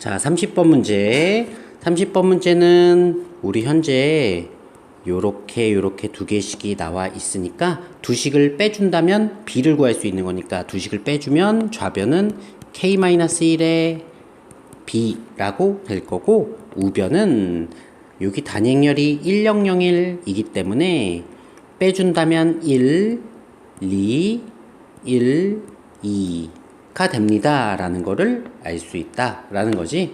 자, 30번 문제. 30번 문제는 우리 현재 요렇게 요렇게 두 개씩이 나와 있으니까 두 식을 빼준다면 b를 구할 수 있는 거니까 두 식을 빼주면 좌변은 k-1의 b라고 될 거고 우변은 여기 단행열이 1001이기 때문에 빼준다면 1, 2, 1, 2 가 됩니다. 라는 거를 알 수 있다. 라는 거지.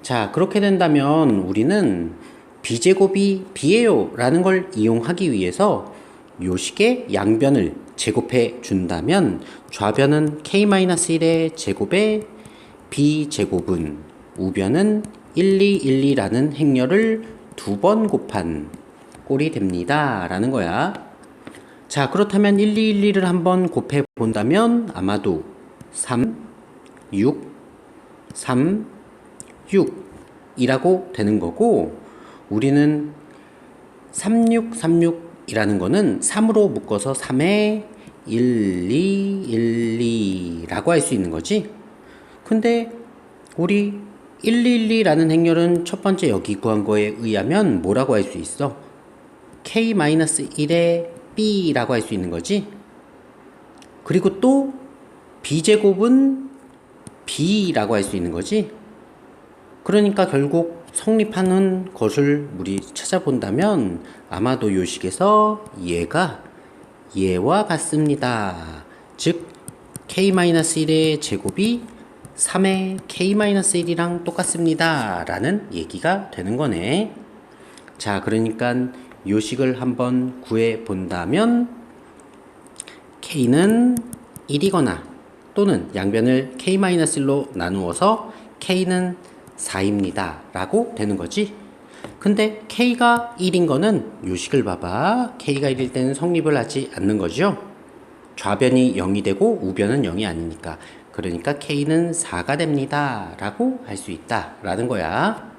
자, 그렇게 된다면 우리는 b제곱이 b예요. 라는 걸 이용하기 위해서 요식의 양변을 제곱해 준다면 좌변은 k-1의 제곱에 b제곱은 우변은 1212라는 행렬을 두 번 곱한 꼴이 됩니다. 라는 거야. 자, 그렇다면 1212를 한번 곱해 본다면 아마도 3, 6, 3, 6 이라고 되는 거고 우리는 3636 이라는 거는 3으로 묶어서 3에 1, 2, 1, 2라고 할 수 있는 거지. 근데 우리 112라는 행렬은 첫 번째 여기 구한 거에 의하면 뭐라고 할 수 있어? k-1의 b라고 할 수 있는 거지. 그리고 또 b제곱은 b라고 할 수 있는 거지. 그러니까 결국 성립하는 것을 우리 찾아본다면 아마도 요식에서 얘가 얘와 같습니다. 즉 k-1의 제곱이 3의 k-1이랑 똑같습니다. 라는 얘기가 되는 거네. 자, 그러니까 요식을 한번 구해 본다면 k는 1이거나 또는 양변을 k-1로 나누어서 k는 4입니다. 라고 되는 거지. 근데 k가 1인 거는 요식을 봐봐. k가 1일 때는 성립을 하지 않는 거죠. 좌변이 0이 되고 우변은 0이 아니니까. 그러니까 k는 4가 됩니다. 라고 할 수 있다. 라는 거야.